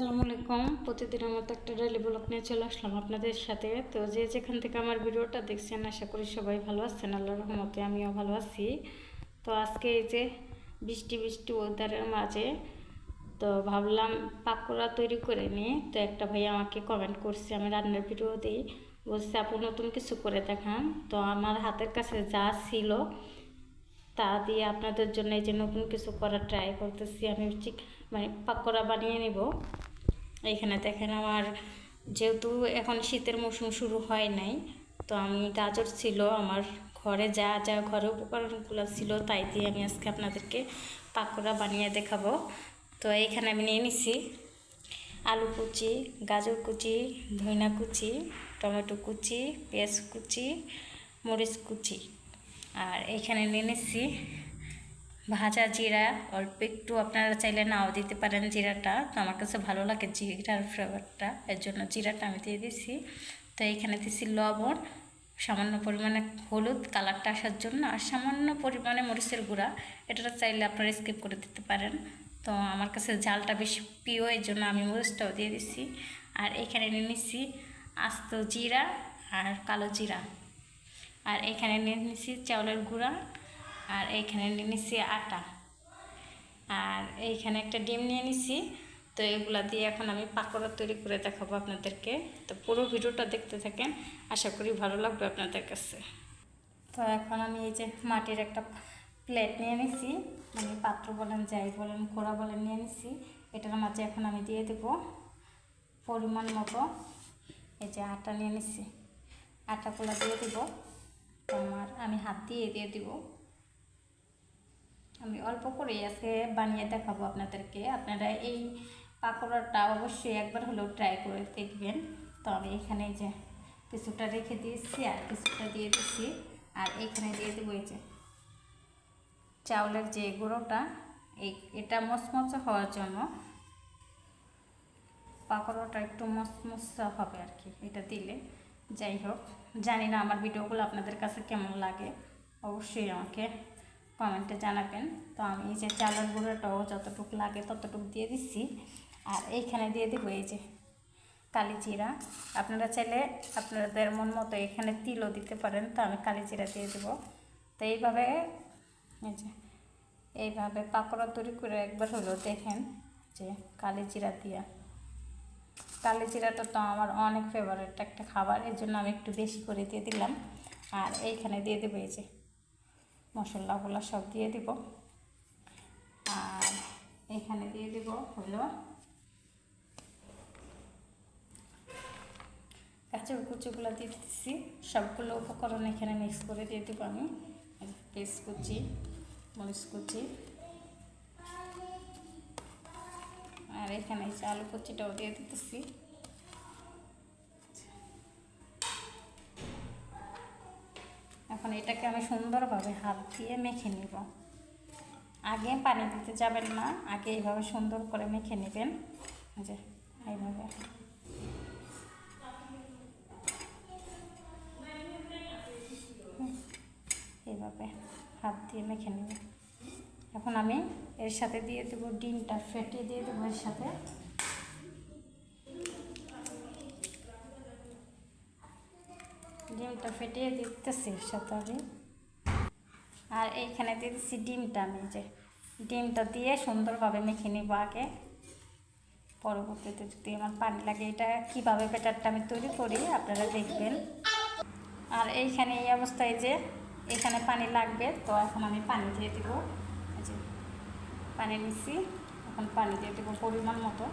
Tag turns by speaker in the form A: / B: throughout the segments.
A: আসসালামু আলাইকুম প্রতিদিন আমার তো একটা ডেলি ব্লগ নিয়ে চলে আসলাম আপনাদের সাথে। তো যে যেখান থেকে আমার ভিডিওটা দেখছেন, আশা করি সবাই ভালো আছেন আল্লাহ রহমতে আমিও ভালো আছি। তো আজকে এই যে বৃষ্টি বৃষ্টি ওয়েদারের মাঝে, তো ভাবলাম পাকোড়া তৈরি করে নিই। তো একটা ভাই আমাকে কমেন্ট করছে, আমি রান্নার ভিডিও দিই। বলছে, আপু, নতুন কিছু করে দেখান। তো আমার হাতের কাছে যা ছিল, তা দিয়ে আপনাদের জন্য এই যে নতুন কিছু করার ট্রাই করতেছি। আমি মানে পাকোড়া বানিয়ে নেব। এইখানে দেখেন আমার যেহেতু এখন শীতের মৌসুম শুরু হয় নাই, তো আমি গাজর ছিল, আমার ঘরে যা যা ঘরে উপকরণগুলো ছিল তাই দিয়ে আমি আজকে আপনাদেরকে পাকোড়া বানিয়ে দেখাবো। তো এইখানে আমি নিয়ে নিছি আলু কুচি, গাজর কুচি, ধইনা কুচি, টমেটো কুচি, পেঁয়াজ কুচি, মরিচ কুচি। আর এখানে নিয়ে নিচ্ছি ভাজা জিরা, অল্প একটু আপনারা চাইলে নাও দিতে পারেন জিরাটা। তো আমার কাছে ভালো লাগে জিরার ফ্লেভারটা, এর জন্য জিরাটা আমি দিয়ে দিচ্ছি তো এখানে দিচ্ছি লবণ, সামান্য পরিমাণে হলুদ, কালারটা আসার জন্য, আর সামান্য পরিমাণে মরিচের গুঁড়া। এটা চাইলে আপনারা স্কিপ করে দিতে পারেন। তো আমার কাছে জালটা বেশি প্রিয়, এর জন্য আমি মরিচটাও দিয়ে দিচ্ছি আর এখানে নিয়ে নিচ্ছি আস্ত জিরা আর কালো জিরা। আর এখানে নিয়ে নিচ্ছি চাউলের গুঁড়া। আর এইখানে নিয়ে নিচ্ছি আটা। আর এইখানে একটা ডিম নিয়ে নিচ্ছি তো এগুলা দিয়ে এখন আমি পাকোড়া তৈরি করে দেখাবো আপনাদেরকে। তো পুরো ভিডিওটা দেখতে থাকেন। আশা করি ভালো লাগবে আপনাদের কাছে। তো এখন আমি এই যে মাটির একটা প্লেট নিয়ে নিছি। মানে পাত্র বলেন, যাই বলেন, কোড়া বলেন নিয়ে নিছি। এটার মাঝে এখন আমি দিয়ে দেব পরিমাণ মতো এই যে আটা নিয়ে নিছি। আটাগুলো দিয়ে দিব। আমার, আমি হাত দিয়ে দিয়ে দিব। আমি অল্প করে আজকে বানিয়ে দেখাবো আপনাদেরকে। আপনারা এই পাকোড়াটা অবশ্যই একবার হলেও ট্রাই করে দেখবেন। তো আমি এখানে যে কিছুটা রেখে দিয়েছি আর কিছুটা দিয়ে দিচ্ছি আর এখানে দিয়ে দেবো এই যে চাউলের যে গুঁড়োটা, এই এটা মচমচে হওয়ার জন্য পাকোড়াটা একটু মচমচা হবে আর কি, এটা দিলে। যাই হোক, জানি না আমার ভিডিওগুলো আপনাদের কাছে কেমন লাগে। অবশ্যই আমাকে কমেন্টে জানাবেন। তো আমি এই যে চালের গুঁড়োটাও যতটুকু লাগে ততটুকু দিয়ে দিচ্ছি। আর এইখানে দিয়ে দেবো এই যে কালি জিরা। আপনারা চাইলে আপনাদের মন মতো এখানে তিলও দিতে পারেন। তো আমি কালি জিরা দিয়ে দেবো। তো এইভাবে এইভাবে পাকোড়া তৈরি করে একবার হলো দেখেন যে কালি জিরা দিয়া। কালি জিরাটা তো আমার অনেক ফেভারিট একটা খাবার। এর জন্য আমি একটু বেশি করে দিয়ে দিলাম। আর এইখানে দিয়ে দেবো এই যে মশলাগুলো সব দিয়ে দিব। আর এখানে দিয়ে দিব হলো কাঁচা কুচিগুলো দিয়ে দিচ্ছি সবগুলো উপকরণ এখানে মিক্স করে দিয়ে দেবো আমি। পেস্ট কুচি, মরিচ কুচি। আর এখানে আলু কুচিটাও দিয়ে দিতেছি। এখন এটাকে আমি সুন্দরভাবে হাত দিয়ে মেখে নিব। আগে পানি দিতে যাবেন না, আগে এইভাবে সুন্দর করে মেখে নেবেন। যে, এইভাবে। এইভাবে হাত দিয়ে মেখে নেব। এখন আমি এর সাথে দিয়ে দেবো ডিমটা ফেটে দিয়ে দেবো এর সাথে। ডিমটা ফেটিয়ে দিতেছি সাথে আমি। আর এইখানে দিয়ে দিচ্ছি ডিমটা আমি যে, ডিমটা দিয়ে সুন্দরভাবে মেখে নিব আগে। পরবর্তীতে যদি আমার পানি লাগে, এটা কীভাবে ব্যাটারটা আমি তৈরি করি আপনারা দেখবেন। আর এইখানে এই অবস্থায় যে, এখানে পানি লাগবে, তো এখন আমি পানি দিয়ে দেবো। যে, পানি নিচ্ছি এখন পানি দিয়ে দেবো পরিমাণ মতো।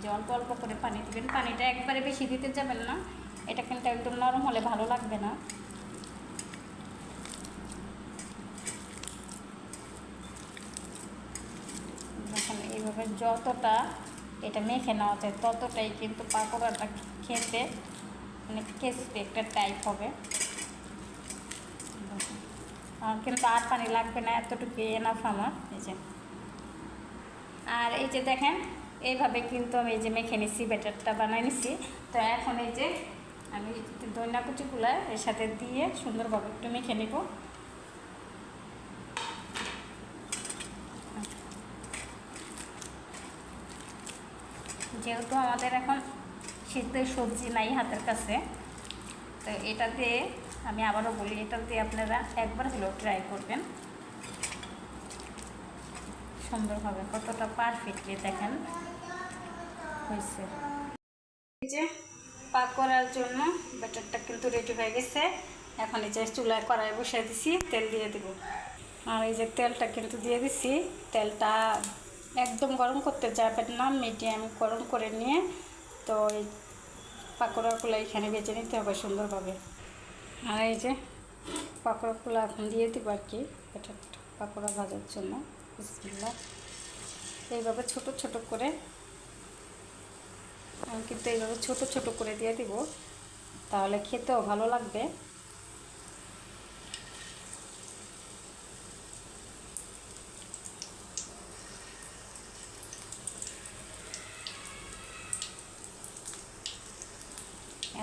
A: যে অল্প অল্প করে পানি দেবেন, পানিটা একবারে বেশি দিতে যাবেন না। এটা কিন্তু একদম নরম হলে ভালো লাগবে না। এইভাবে যতটা এটা মেখে নেওয়া যায়, ততটাই কিন্তু পাকোড়াটা খেতে মানে ক্রিসপি একটা টাইপ হবে। কিন্তু আর পানি লাগবে না এতটুকু এনাফ আমার, এই যে। আর এই যে দেখেন, এইভাবে কিন্তু আমি এই যে মেখে নিচ্ছি ব্যাটারটা বানাই নিচ্ছি তো এখন এই যে আমি দইনা কুচিগুলা এর সাথে দিয়ে সুন্দরভাবে একটু মেখে নিব। যেহেতু আমাদের এখন শীতের সবজি নাই হাতের কাছে, তো এটা দিয়ে আমি আবারও বলি, এটা দিয়ে আপনারা একবার হলেও ট্রাই করবেন। সুন্দরভাবে কতটা পারফেক্টলি দেখেন হয়েছে। পাক করার জন্য ব্যাটারটা কিন্তু রেডি হয়ে গেছে। এখন এই যে চুলায় কড়াই বসিয়ে দিছি, তেল দিয়ে দিব। আর এই যে তেলটা কিন্তু দিয়ে দিছি, তেলটা একদম গরম করতে যাবেন না মিডিয়াম গরম করে নিয়ে তো এই পাকোড়াগুলো এখানে বেজে নিতে হবে সুন্দরভাবে। আর এই যে পাকোড়াগুলো এখন দিয়ে দিব আর কি এটা পাকোড়া ভাজার জন্য। এইভাবে ছোট ছোট করে কিন্তু এইভাবে ছোট ছোট করে দিয়ে দিব। তাহলে খেতেও ভালো লাগবে।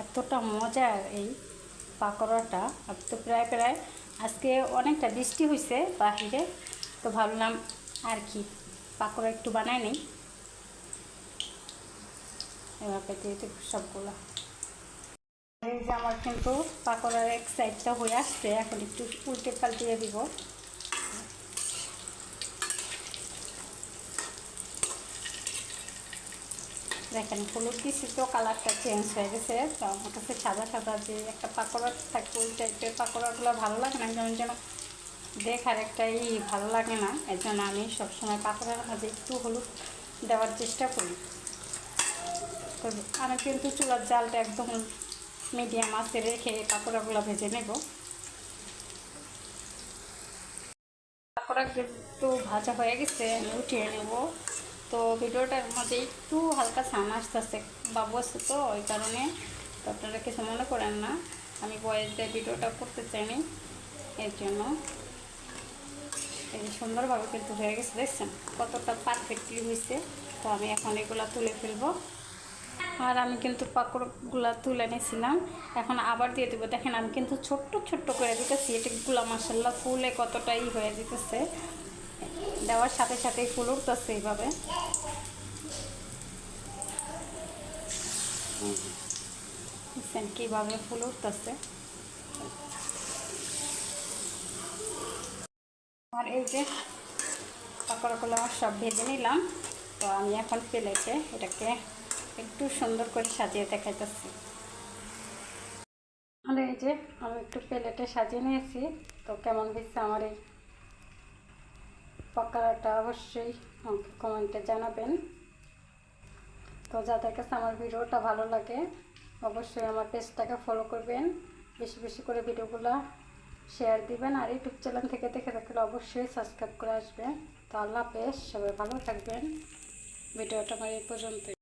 A: এতটা মজার এই পাকোড়াটা। আমি তো প্রায় প্রায় আজকে অনেকটা বৃষ্টি হয়েছে বাহিরে, তো ভাবলাম আর কি পাকোড়া একটু বানাই নেই। এভাবে দিয়ে দেব সবগুলো। যে আমার কিন্তু পাকোড়ার এক সাইডটা হয়ে আসছে, এখন একটু উল্টে পাল্টিয়ে দিব। দেখেন, হলুদ তো কালারটা চেঞ্জ হয়ে গেছে, তো আমার কাছে সাদা সাদা যে একটা পাকোড়া থাকে, ওই টাইপের পাকোড়াগুলো ভালো লাগে না, যেমন যেন দেখার একটা ই ভালো লাগে না। এর জন্য আমি সবসময় পাকোড়ার মাঝে একটু হলুদ দেওয়ার চেষ্টা করি। তো আমি কিন্তু চুলার জালটা একদম মিডিয়াম আছে রেখে পাকোড়াগুলো ভেজে নেব। পাকোড়া কিন্তু ভাজা হয়ে গেছে, আমি উঠিয়ে নেব। তো ভিডিওটার মধ্যে একটু হালকা সান আসতেছে, বাবু আছে তো, ওই কারণে তো আপনারা কিছু মনে করেন না। আমি বয়েস দিয়ে ভিডিওটা করতে চাইনি, এর জন্য। এই সুন্দরভাবে কিন্তু হয়ে গেছে, দেখছেন? কতটা পারফেক্টলি হয়েছে। তো আমি এখন এগুলো তুলে ফেলব। আর আমি কিন্তু পাকড়গুলা তুলে নিয়েছিলাম। এখন আবার দিয়ে দেবো। দেখেন, আমি কিন্তু ছোট্ট ছোট্ট করে দিতেছি। এটাগুলো মাসাল্লাহ ফুলে কতটাই হয়ে যেতেছে। দেওয়ার সাথে সাথেই ফুল উঠতেছে এইভাবে। কীভাবে ফুল উঠতেছে। আর এই যে পাকড়াগুলো সব ভেজে নিলাম। তো আমি এখন পেলেছে এটাকে একটু সুন্দর করে সাজিয়ে দেখাইতেছি। আর এই যে আমি একটু প্লেটে সাজিয়ে নিয়েছি, তো কেমন হয়েছে আমার এই পকোড়াটা অবশ্যই আমাকে কমেন্টে জানাবেন। তো যাদের কাছে আমার ভিডিওটা ভালো লাগে, অবশ্যই আমার পেজটাকে ফলো করবেন। বেশি বেশি করে ভিডিওগুলো শেয়ার দিবেন, আর ইউটিউব চ্যানেল থেকে দেখে থাকলে অবশ্যই সাবস্ক্রাইব করে আসবেন। তো আল্লাহ হাফেজ, সবাই ভালো থাকবেন। ভিডিওটা আমার এই পর্যন্ত